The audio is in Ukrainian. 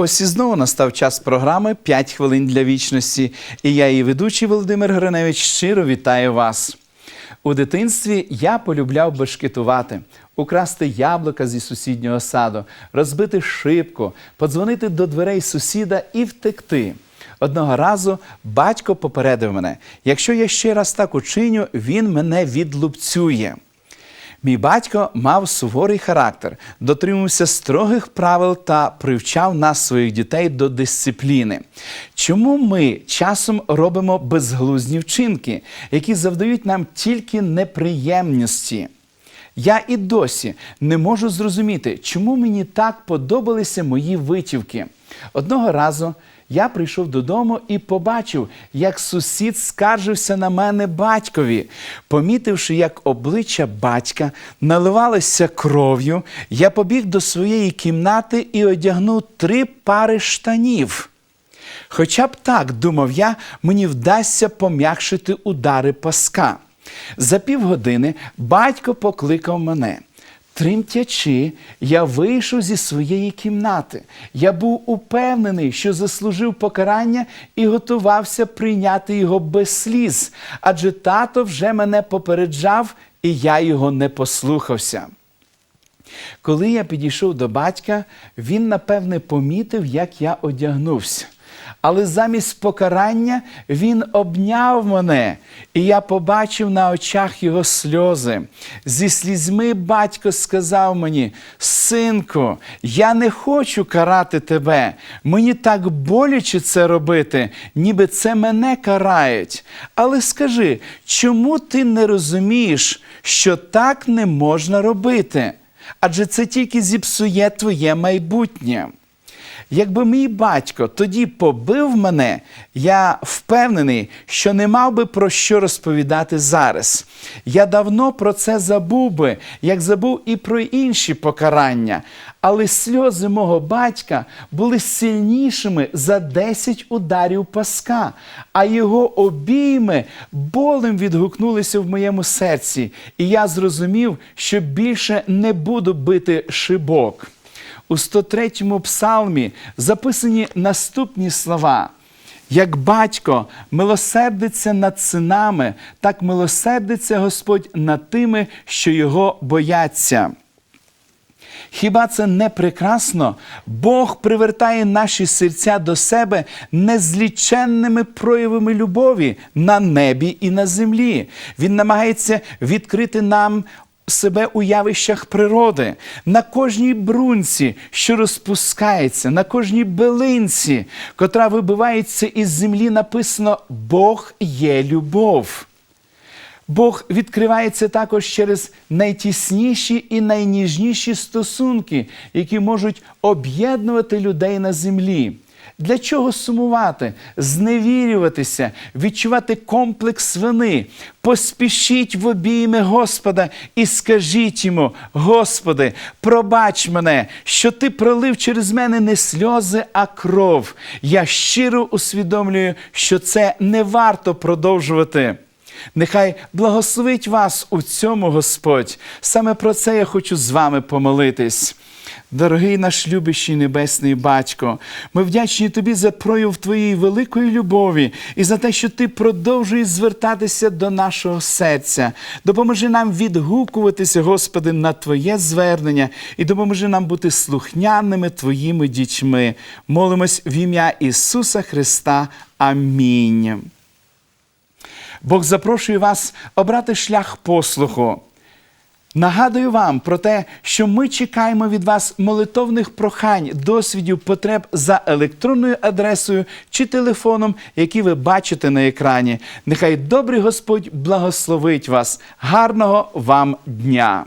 Ось і знову настав час програми «5 хвилин для вічності. І я, її ведучий Володимир Гриневич, щиро вітаю вас. У дитинстві я полюбляв бешкетувати, украсти яблука зі сусіднього саду, розбити шибку, подзвонити до дверей сусіда і втекти. Одного разу батько попередив мене: якщо я ще раз так учиню, він мене відлупцює. Мій батько мав суворий характер, дотримувався строгих правил та привчав нас, своїх дітей, до дисципліни. Чому ми часом робимо безглузні вчинки, які завдають нам тільки неприємності? Я і досі не можу зрозуміти, чому мені так подобалися мої витівки. Одного разу я прийшов додому і побачив, як сусід скаржився на мене батькові. Помітивши, як обличчя батька наливалося кров'ю, я побіг до своєї кімнати і одягнув три пари штанів. Хоча б так, думав я, мені вдасться пом'якшити удари паска. За півгодини батько покликав мене. Тремтячи, я вийшов зі своєї кімнати. Я був упевнений, що заслужив покарання і готувався прийняти його без сліз, адже тато вже мене попереджав, і я його не послухався. Коли я підійшов до батька, він напевне помітив, як я одягнувся. Але замість покарання він обняв мене, і я побачив на очах його сльози. Зі слізьми батько сказав мені: Синку, я не хочу карати тебе. Мені так боляче це робити, ніби це мене карають. Але скажи, чому ти не розумієш, що так не можна робити? Адже це тільки зіпсує твоє майбутнє. Якби мій батько тоді побив мене, я впевнений, що не мав би про що розповідати зараз. Я давно про це забув би, як забув і про інші покарання. Але сльози мого батька були сильнішими за 10 ударів паска, а його обійми болем відгукнулися в моєму серці, і я зрозумів, що більше не буду бити шибок. У 103-му псалмі записані наступні слова. Як батько милосердиться над синами, так милосердиться Господь над тими, що його бояться. Хіба це не прекрасно? Бог привертає наші серця до себе незліченними проявами любові на небі і на землі. Він намагається відкрити нам себе у явищах природи, на кожній брунці, що розпускається, на кожній билинці, котра вибивається із землі, написано Бог є любов. Бог відкривається також через найтісніші і найніжніші стосунки, які можуть об'єднувати людей на землі. Для чого сумувати, зневірюватися, відчувати комплекс вини? Поспішіть в обійми Господа і скажіть йому: Господи, пробач мене, що ти пролив через мене не сльози, а кров. Я щиро усвідомлюю, що це не варто продовжувати. Нехай благословить вас у цьому Господь. Саме про це я хочу з вами помолитись. Дорогий наш любящий небесний батько, ми вдячні тобі за прояв твоєї великої любові і за те, що ти продовжуєш звертатися до нашого серця. Допоможи нам відгукуватися, Господи, на Твоє звернення і допоможи нам бути слухняними Твоїми дітьми. Молимось в ім'я Ісуса Христа. Амінь. Бог запрошує вас обрати шлях послуху. Нагадую вам про те, що ми чекаємо від вас молитовних прохань, досвідів, потреб за електронною адресою чи телефоном, які ви бачите на екрані. Нехай добрий Господь благословить вас. Гарного вам дня!